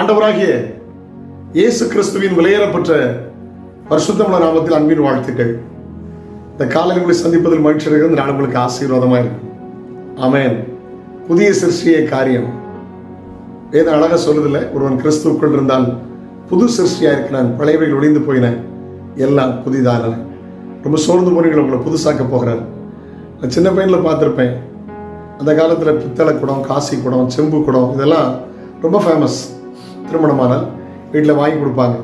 ஆண்டவராகிய இயேசு கிறிஸ்துவின் விலையேறப்பட்ட பரிசுத்தமுள்ள நாமத்தில் அன்பின் வாழ்த்துக்கள். இந்த காலையில் உங்களை சந்திப்பதில் மகிழ்ச்சி இருக்கிறது நான் உங்களுக்கு ஆசீர்வாதமாக இருக்கும். ஆமென். புதிய சிருஷ்டிய காரியம். வேத அழகாக சொல்லுதில்ல ஒருவன் கிறிஸ்துவுக்குள் இருந்தால் புது சிருஷ்டியாக இருக்கிறான் பழையவைகள் ஒளிந்து போயின எல்லாம் புதிதான. ரொம்ப சோர்ந்து போனீங்க உங்களை புதுசாக்க போகிறார். நான் சின்ன பையனில் பார்த்துருப்பேன். அந்த காலத்தில் பித்தளை குடம் காசி குடம் செம்பு குடம் இதெல்லாம் ரொம்ப ஃபேமஸ் திருமணமானால் வீட்டில் வாங்கி கொடுப்பாங்க.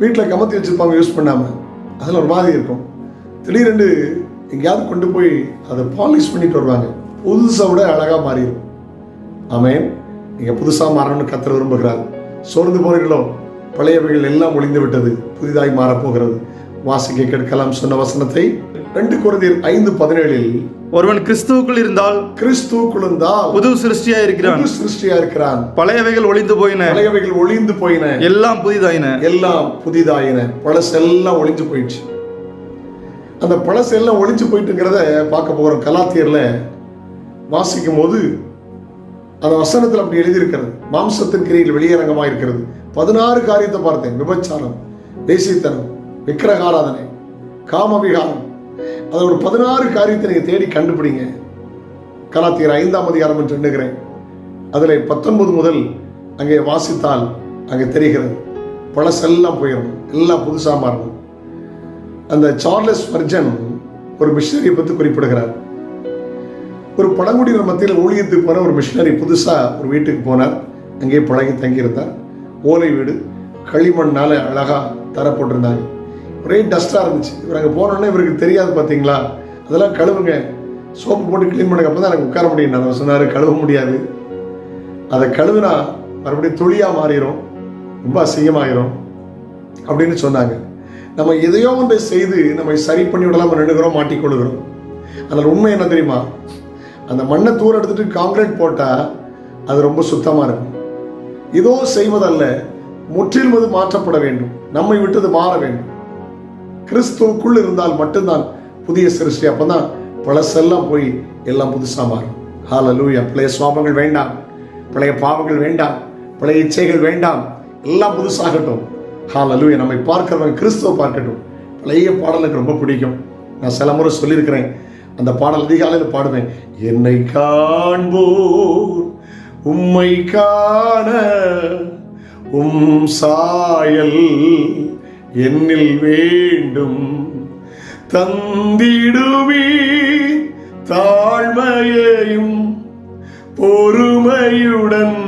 வீட்டில் கமத்தி வச்சுருப்பாங்க யூஸ் பண்ணாமல் அதில் ஒரு மாதிரி இருக்கும். திடீரென்று எங்கேயாவது கொண்டு போய் அதை பாலிஷ் பண்ணிட்டு வருவாங்க. புதுசாக விட அழகாக மாறிடும். ஆமென். நீங்கள் புதுசாக மாறணும்னு கத்தர் விரும்புகிறார். சோர்ந்து போகிறீர்களோ பழையவைகள் எல்லாம் ஒளிந்து விட்டது. புதிதாய் மாறப்போகிறது. வாசிக்க கேட்கலாம் சொன்ன வசனத்தை. ரெண்டு குருதியர் ஐந்து பதினேழில் ஒருவன் கிறிஸ்துவுக்குள் இருந்தால் கிறிஸ்து குழுந்தால் புது சிருஷ்டியா இருக்கிறான். புது சிருஷ்டியா இருக்கிறான். பழையவைகள் ஒளிந்து போயின. பழையவைகள் ஒளிந்து போயின. எல்லாம் புதிதாயின. எல்லாம் புதிதாயின. பழசெல்லாம் ஒளிஞ்சு போயிடுச்சு. அந்த பழசெல்லாம் ஒளிஞ்சு போயிட்டுங்கிறத பார்க்க போகிறோம் கலாத்தியர்ல. வாசிக்கும் போது அந்த வசனத்தில் அப்படி எழுதியிருக்கிறது. மாம்சத்தின் கிரியில் வெளியரங்கமாக இருக்கிறது பதினாறு காரியத்தை பார்த்தேன். விபச்சாரம் தேசித்தனம் விக்கிரகாராதனை காமவிகாரம். அது ஒரு பதினாறு காரியத்தை நீங்கள் தேடி கண்டுபிடிங்க. கலாத்தியர் ஐந்தாம் அதிகாரம் என்று எண்ணுகிறேன். அதில் பத்தொன்பது முதல் அங்கே வாசித்தால் அங்கே தெரிகிறது. பழசெல்லாம் போயிடும் எல்லாம் புதுசாக மாறணும் அந்த சார்லஸ் வர்ஜன் ஒரு மிஷினரியை பற்றி குறிப்பிடுகிறார். ஒரு பழங்குடியினர் மத்தியில் ஊழியத்துக்கு போன ஒரு மிஷினரி புதுசாக ஒரு வீட்டுக்கு போனார். அங்கேயே பழகி தங்கியிருந்தார். ஓலை வீடு களிமண்ணால் அழகாக தரப்பட்டிருந்தாங்க. ஒரே டஸ்ட்டாக இருந்துச்சு. இவர் அங்கே போனோன்னே இவருக்கு தெரியாது பார்த்தீங்களா அதெல்லாம் கழுவுங்க. சோப்பு போட்டு க்ளீன் பண்ணுங்க அப்போ தான் எனக்கு உட்கார முடியும். நான் சொன்னார் கழுவ முடியாது. அதை கழுவுனா மறுபடியும் துளியாக மாறிடும் ரொம்ப அசிங்கமாயிரும். அப்படின்னு சொன்னாங்க. நம்ம எதையோ ஒன்றை செய்து நம்மை சரி பண்ணி விடலாம் நின்றுகிறோம் மாட்டிக்கொள்கிறோம் அதில் உண்மை என்ன தெரியுமா? அந்த மண்ணை தூர எடுத்துட்டு காங்கிரீட் போட்டால் அது ரொம்ப சுத்தமாக இருக்கும். இதோ செய்வதல்ல முற்றிலும் அது மாற்றப்பட வேண்டும். நம்மை விட்டு அது மாற வேண்டும். கிறிஸ்துவுக்குள் இருந்தால் மட்டும்தான் புதிய சிருஷ்டி. அப்பதான் பழசெல்லாம் போய் எல்லாம் புதுசாக மாறும். ஹாலலூயா பழைய சுவாபங்கள் வேண்டாம். பழைய பாவங்கள் வேண்டாம். பழைய இச்சைகள் வேண்டாம். எல்லாம் புதுசாகட்டும். ஹாலலூயா நம்மை பார்க்கிறவங்க கிறிஸ்துவ பார்க்கட்டும். பழைய பாடல் எனக்கு ரொம்ப பிடிக்கும். நான் சில முறை சொல்லியிருக்கிறேன். அந்த பாடல் அதிகாலையில் பாடுவேன். என்னை காண்போர் உம்மை காண உம் சாயல் என்னில் வேண்டும் தந்திடுவி தாழ்மையையும் பொறுமையுடன்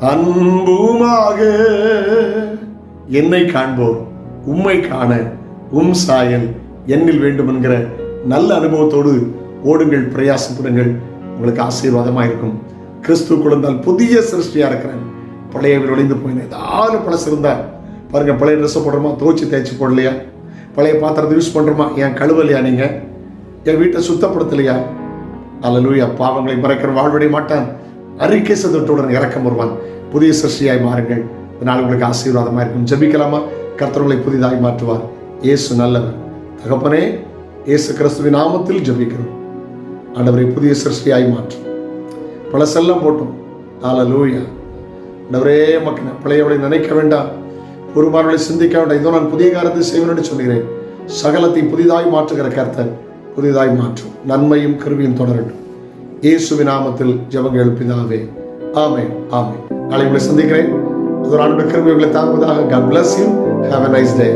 அன்புமாக. என்னை காண்போர் உம்மை காண உம் சாயல் என்னில் வேண்டும் என்கிற நல்ல அனுபவத்தோடு ஓடுங்கள் பிரயாசப்படுங்கள் உங்களுக்கு ஆசீர்வாதமாக இருக்கும். கிறிஸ்து குழந்தால் புதிய சிருஷ்டியாக இருக்கிறேன் பழைய ஒளிந்து போயின. ஏதாவது பழசு இருந்தால் பாருங்க பழைய ட்ரெஸ்ஸை போடுறோமா துவச்சி தேய்ச்சி போடலையா? பழைய பாத்திரத்தை யூஸ் பண்ணுறோமா ஏன் கழுவலையா நீங்கள் என் வீட்டை சுத்தப்படுத்தலையா? அல்லலூயா பாவங்களை மறைக்கிற வாழ்வடைய மாட்டான். அறிக்கை சதத்துடன் இறக்கம் வருவான். புதிய சிருஷ்டியாய் மாறுங்கள். இதனால் உங்களுக்கு ஆசீர்வாதமாக இருக்கும். ஜபிக்கலாமா? கர்த்தர்களை புதிதாகி மாற்றுவார். இயேசு நல்லவர். தகப்பனே இயேசு கிறிஸ்துவின் நாமத்தில் ஜபிக்கிறோம். ஆண்டவரை புதிய சிருஷ்டியாய் மாற்றும் பழசெல்லாம் போட்டோம். அல்லலூயா. ஆண்டவரே மக்கள் பழையவளை நினைக்க வேண்டாம். குருமார்களை சிந்திக்க வேண்டாம். இதோ நான் புதிய காரத்தை செய்வேன் சொல்கிறேன் சகலத்தை புதிதாய் மாற்றுகிற கர்த்தர் புதிதாய் மாற்றும். நன்மையும் கருவியும் தொடரட்டும். இயேசுவி நாமத்தில் ஜபங்க எழுப்பினாவே. ஆமே ஆமே நாளை உங்களை சந்திக்கிறேன். அது ஒரு ஆண்டு கிருமி உங்களை தாங்குவதாக. God bless you have a nice day